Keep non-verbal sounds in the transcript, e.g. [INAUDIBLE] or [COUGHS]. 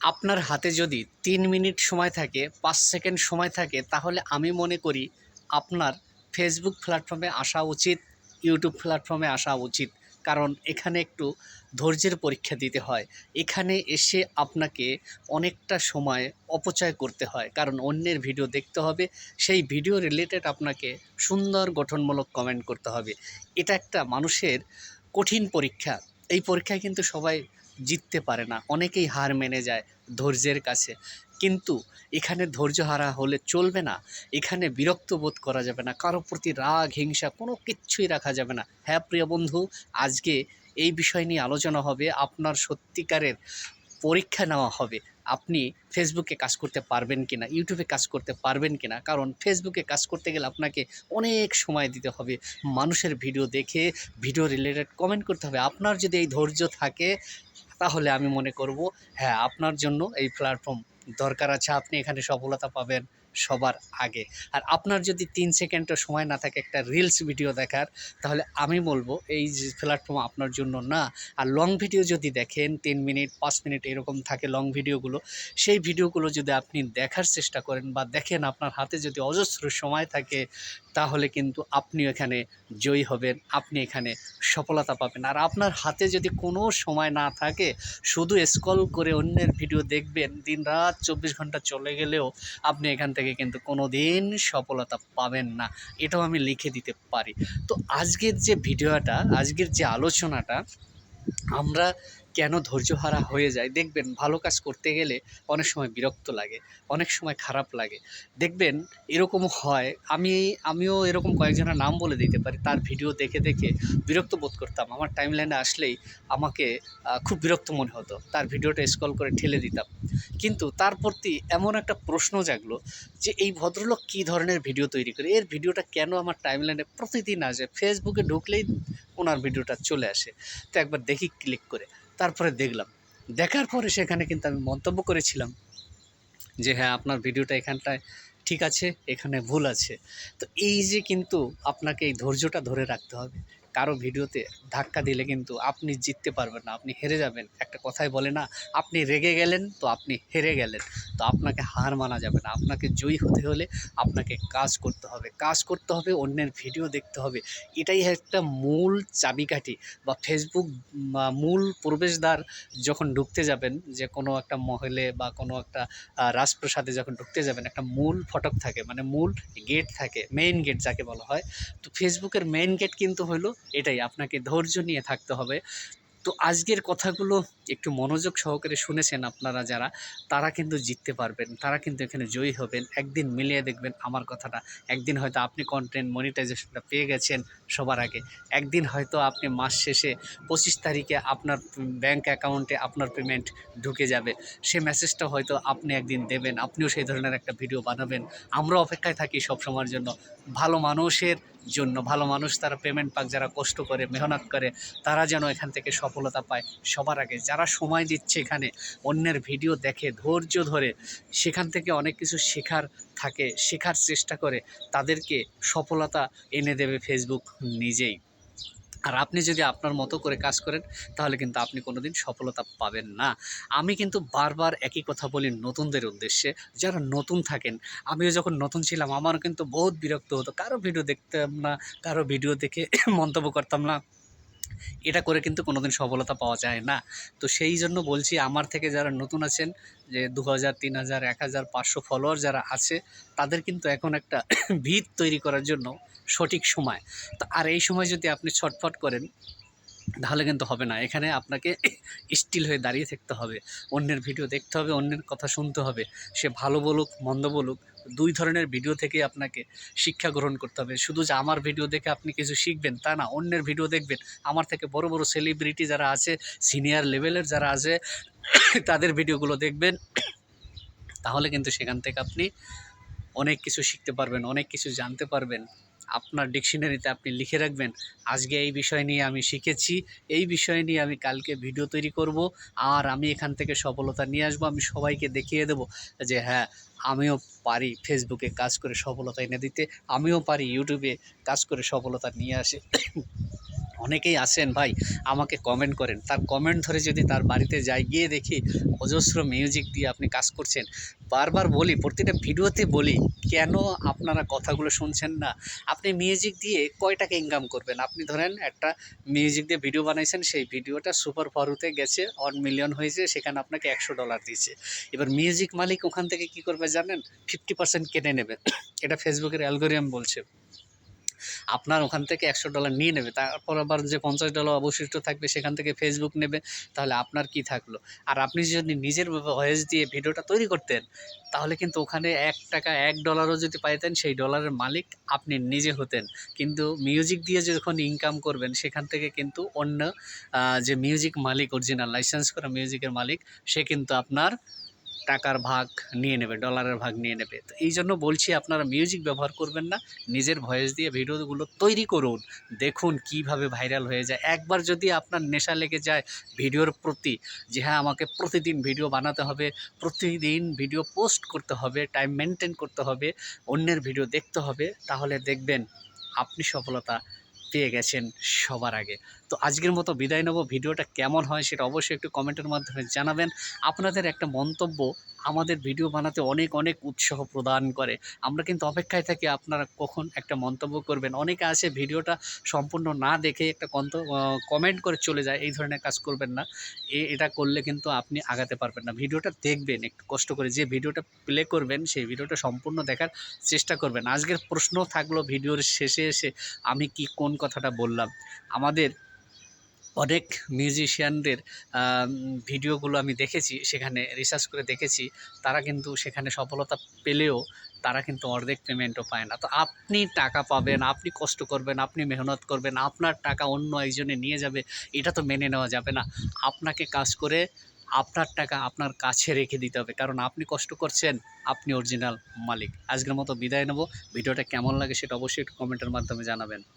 আপনার হাতে যদি তিন মিনিট সময় থাকে, পাঁচ সেকেন্ড সময় থাকে, তাহলে আমি মনে করি আপনার ফেসবুক প্ল্যাটফর্মে আসা উচিত ইউটিউব প্ল্যাটফর্মে আসা উচিত। কারণ এখানে একটু ধৈর্যের পরীক্ষা দিতে হয়। এখানে এসে আপনাকে অনেকটা সময় অপচয় করতে হয়। কারণ অন্যের ভিডিও দেখতে হবে, সেই ভিডিও রিলেটেড আপনাকে সুন্দর গঠনমূলক কমেন্ট করতে হবে। এটা একটা মানুষের কঠিন পরীক্ষা। এই পরীক্ষায় কিন্তু সবাই জিততে পারে না। অনেকেই হার মেনে যায় ধৈর্যের কাছে। কিন্তু এখানে ধৈর্য হারা হলে চলবে না। এখানে বিরক্ত বোধ করা যাবে না। কারও প্রতি রাগ, হিংসা কোনো কিচ্ছুই রাখা যাবে না। হ্যাঁ প্রিয় বন্ধু, আজকে এই বিষয় নিয়ে আলোচনা হবে। আপনার সত্যিকারের পরীক্ষা নেওয়া হবে। আপনি ফেসবুকে কাজ করতে পারবেন কি না ইউটিউবে কাজ করতে পারবেন কি না কারণ ফেসবুকে কাজ করতে গেলে আপনাকে অনেক সময় দিতে হবে। মানুষের ভিডিও দেখে ভিডিও রিলেটেড কমেন্ট করতে হবে। আপনার যদি এই ধৈর্য থাকে, তাহলে আমি মনে করব হ্যাঁ আপনার জন্য এই প্ল্যাটফর্ম দরকার আছে। আপনি এখানে সফলতা পাবেন। সবার আগে। আর আপনার যদি তিন সেকেন্ডও সময় না থাকে একটা রিলস ভিডিও দেখার, তাহলে আমি বলব এই প্ল্যাটফর্ম আপনার জন্য না। আর লং ভিডিও যদি দেখেন, তিন মিনিট, পাঁচ মিনিট এরকম থাকে লং ভিডিওগুলো সেই ভিডিওগুলো যদি আপনি দেখার চেষ্টা করেন বা দেখেন আপনার হাতে যদি অজস্র সময় থাকে তাহলে কিন্তু আপনি এখানে জয়ী হবেন, আপনি এখানে সফলতা পাবেন। আর আপনার হাতে যদি কোনো সময় না থাকে, শুধু স্ক্রল করে অন্যের ভিডিও দেখবেন দিন রাত চব্বিশ ঘণ্টা চলে গেলেও আপনি এখান থেকে কিন্তু কোনো দিন সফলতা পাবেন না। এটাও আমি লিখে দিতে পারি। তো আজকের যে ভিডিওটা আজকের যে আলোচনাটা, আমরা কেন ধৈর্যহারা হয়ে যায়? দেখবেন ভালো কাজ করতে গেলে অনেক সময় বিরক্ত লাগে, অনেক সময় খারাপ লাগে। দেখবেন এরকম হয়, আমি, আমিও এরকম কয়েকজনের নাম বলে দিতে পারি, তার ভিডিও দেখে দেখে বিরক্ত বোধ করতাম। আমার টাইম লাইনে আসলেই আমাকে খুব বিরক্ত মনে হতো, তার ভিডিওটা স্ক্রল করে ঠেলে দিতাম। কিন্তু তার প্রতি এমন একটা প্রশ্ন জাগলো যে, এই ভদ্রলোক কী ধরনের ভিডিও তৈরি করে? এর ভিডিওটা কেন আমার টাইম লাইনে প্রতিদিন আসে? ফেসবুকে ঢুকলেই ওনার ভিডিওটা চলে আসে। তো একবার দেখি ক্লিক করে। তারপরে দেখলাম। দেখার পরে সেখানে কিন্তু আমি মন্তব্য করেছিলাম যে হ্যাঁ আপনার ভিডিওটা এখানটায় ঠিক আছে, এখানে ভুল আছে। তো এই যে কিন্তু আপনাকে এই ধৈর্যটা ধরে রাখতে হবে। কারও ভিডিওতে ধাক্কা দিলে কিন্তু আপনি জিততে পারবেন না, আপনি হেরে যাবেন। একটা কথাই বলে না, আপনি রেগে গেলেন তো আপনি হেরে গেলেন। তো আপনাকে হার মানা যাবে না, আপনাকে জয়ী হতে হলে আপনাকে কাজ করতে হবে। কাজ করতে হবে, অন্যের ভিডিও দেখতে হবে। এটাই একটা মূল চাবিকাঠি বা ফেসবুক মূল প্রবেশদ্বার যখন ঢুকতে যাবেন, যে কোনো একটা মহলে বা কোনো একটা রাজপ্রাসাদে যখন ঢুকতে যাবেন, একটা মূল ফটক থাকে মানে মূল গেট থাকে মেইন গেট যাকে বলা হয়। তো ফেসবুকের মেইন গেট কিন্তু হলো এটাই, আপনাকে ধৈর্য নিয়ে থাকতে হবে। তো আজকের কথাগুলো একটু মনোযোগ সহকারে শুনেছেন আপনারা যারা, তারা কিন্তু জিততে পারবেন, তারা কিন্তু এখানে জয়ী হবেন। একদিন মিলিয়ে দেখবেন আমার কথাটা। একদিন হয়তো আপনি কন্টেন্ট মনিটাইজেশনটা পেয়ে গেছেন সবার আগে। একদিন হয়তো আপনি মাস শেষে পঁচিশ তারিখে আপনার ব্যাংক অ্যাকাউন্টে আপনার পেমেন্ট ঢুকে যাবে। সে মেসেজটা হয়তো আপনি একদিন দেবেন, আপনিও সেই ধরনের একটা ভিডিও বানাবেন। আমরা অপেক্ষায় থাকি সব সময়ের জন্য। ভালো মানুষের জন্য ভালো মানুষ তারা পেমেন্ট পাক, যারা কষ্ট করে, মেহনত করে, তারা যেন এখান থেকে সফলতা পায় সবার আগে। যারা সময় দিচ্ছে এখানে, অন্যের ভিডিও দেখে, ধৈর্য ধরে, সেখান থেকে অনেক কিছু শেখার থাকে, শেখার চেষ্টা করে, তাদেরকে সফলতা এনে দেবে ফেসবুক নিজেই। আর আপনি যদি আপনার মতো করে কাজ করেন, তাহলে কিন্তু আপনি কোনো দিন সফলতা পাবেন না। আমি কিন্তু বারবার একই কথা বলি নতুনদের উদ্দেশ্যে। যারা নতুন থাকেন, আমিও যখন নতুন ছিলাম, আমারও কিন্তু বহুত বিরক্ত হতো। কারও ভিডিও দেখতাম না, কারও ভিডিও দেখে [COUGHS] মন্তব্য করতাম না। এটা করে কিন্তু কোনোদিন সফলতা পাওয়া যায় না। তো সেই জন্য বলছি, আমার থেকে যারা নতুন আছেন, যে দু হাজার তিন হাজার এক হাজার পাঁচশো ফলোয়ার যারা আছে, তাদের কিন্তু এখন একটা [COUGHS] ভিত তৈরি করার জন্য সঠিক সময়। তো আর এই সময় যদি আপনি ছটফট করেন, তাহলে কিন্তু হবে না। এখানে আপনাকে [COUGHS] স্টিল হয়ে দাঁড়িয়ে থাকতে হবে। অন্যের ভিডিও দেখতে হবে, অন্যের কথা শুনতে হবে। সে ভালো বলুক, মন্দ বলুক, দুই ধরনের ভিডিও থেকে আপনাকে শিক্ষা গ্রহণ করতে হবে। শুধু যে আমার ভিডিও দেখে আপনি কিছু শিখবেন, তা না, অন্যের ভিডিও দেখবেন। আমার থেকে বড় বড় সেলিব্রিটি যারা আছে সিনিয়র লেভেলের যারা আছে, [COUGHS] তাদের ভিডিওগুলো দেখবেন। [COUGHS] তাহলে কিন্তু সেখান থেকে আপনি অনেক কিছু শিখতে পারবেন, অনেক কিছু জানতে পারবেন। আপনার ডিকশনারিতে আপনি লিখে রাখবেন, আজকে এই বিষয় নিয়ে আমি শিখেছি, এই বিষয় নিয়ে আমি কালকে ভিডিও তৈরি করব, আর আমি এখান থেকে সফলতা নিয়ে আসব, আমি সবাইকে দেখিয়ে দেব যে হ্যাঁ আমিও পারি ফেসবুকে কাজ করে সফলতা এনে দিতে, আমিও পারি ইউটিউবে কাজ করে সফলতা নিয়ে আসে। অনেকেই আসেন, ভাই, আমাকে কমেন্ট করেন। তার কমেন্ট ধরে যদি তার বাড়িতে যাই, গিয়ে দেখি অজস্র মিউজিক দিয়ে আপনি কাজ করছেন। বারবার বলি, প্রতিটা ভিডিওতে বলি, কেন আপনারা কথাগুলো শুনছেন না? আপনি মিউজিক দিয়ে কয় টাকা ইনকাম করবেন? আপনি ধরেন একটা মিউজিক দিয়ে ভিডিও বানাইছেন, সেই ভিডিওটা সুপার ফরুতে গেছে ওয়ান মিলিয়ন হয়েছে, সেখানে আপনাকে একশো ডলার দিয়েছে। এবার মিউজিক মালিক ওখান থেকে কি করবে জানেন? ফিফটি পার্সেন্ট কেটে নেবে। এটা ফেসবুকের অ্যালগোরিয়াম বলছে। আপনার ওখান থেকে একশো ডলার নিয়ে নেবে। তারপর আবার যে পঞ্চাশ ডলার অবশিষ্ট থাকবে, সেখান থেকে ফেসবুক নেবে, তাহলে আপনার কি থাকল? আর আপনি যদি নিজের ভয়েস দিয়ে ভিডিওটা তৈরি করতেন, তাহলে কিন্তু ওখানে এক টাকা, এক ডলারও যদি পাইতেন, সেই ডলারের মালিক আপনি নিজে হতেন। কিন্তু মিউজিক দিয়ে যখন ইনকাম করবেন, সেখান থেকে কিন্তু অন্য যে মিউজিক মালিক অরিজিনাল লাইসেন্স করা মিউজিকের মালিক, সে কিন্তু আপনার টাকার ভাগ নিয়ে নেবে ডলারের ভাগ নিয়ে নেবে। তো এই জন্য বলছি, আপনারা মিউজিক ব্যবহার করবেন না, নিজের ভয়েস দিয়ে ভিডিওগুলো তৈরি করুন, দেখুন কীভাবে ভাইরাল হয়ে যায়। একবার যদি আপনার নেশা লেগে যায় ভিডিওর প্রতি, যে হ্যাঁ আমাকে প্রতিদিন ভিডিও বানাতে হবে, প্রতিদিন ভিডিও পোস্ট করতে হবে টাইম মেনটেন করতে হবে, অন্যের ভিডিও দেখতে হবে, তাহলে দেখবেন আপনি সফলতা পেয়ে গেছেন সবার আগে। তো আজকের মতো বিদায় নেব। ভিডিওটা কেমন হয় সেটা অবশ্যই একটু কমেন্টের মাধ্যমে জানাবেন। আপনাদের একটা মন্তব্য আমাদের ভিডিও বানাতে অনেক অনেক উৎসাহ প্রদান করে। আমরা কিন্তু অপেক্ষায় থাকি আপনারা কখন একটা মন্তব্য করবেন। অনেকে আসে ভিডিওটা সম্পূর্ণ না দেখে একটা কন্ত কমেন্ট করে চলে যায়, এই ধরনের কাজ করবেন না। এটা করলে কিন্তু আপনি আগাতে পারবেন না। ভিডিওটা দেখবেন, একটু কষ্ট করে যে ভিডিওটা প্লে করবেন, সেই ভিডিওটা সম্পূর্ণ দেখার চেষ্টা করবেন। আজকের প্রশ্ন থাকল ভিডিওর শেষে এসে আমি কি কোন কথাটা বললাম? আমাদের অনেক মিউজিশিয়ানদের ভিডিওগুলো আমি দেখেছি, সেখানে রিসার্চ করে দেখেছি, তারা কিন্তু সেখানে সফলতা পেলেও তারা কিন্তু অর্ধেক পেমেন্টও পায় না। তো আপনি টাকা পাবেন, আপনি কষ্ট করবেন, আপনি মেহনত করবেন, আপনার টাকা অন্য একজনে নিয়ে যাবে, এটা তো মেনে নেওয়া যাবে না। আপনাকে কাজ করে আপনার টাকা আপনার কাছে রেখে দিতে হবে, কারণ আপনি কষ্ট করছেন, আপনি অরিজিনাল মালিক। আজকের মতো বিদায় নেব। ভিডিওটা কেমন লাগে সেটা অবশ্যই একটু কমেন্টের মাধ্যমে জানাবেন।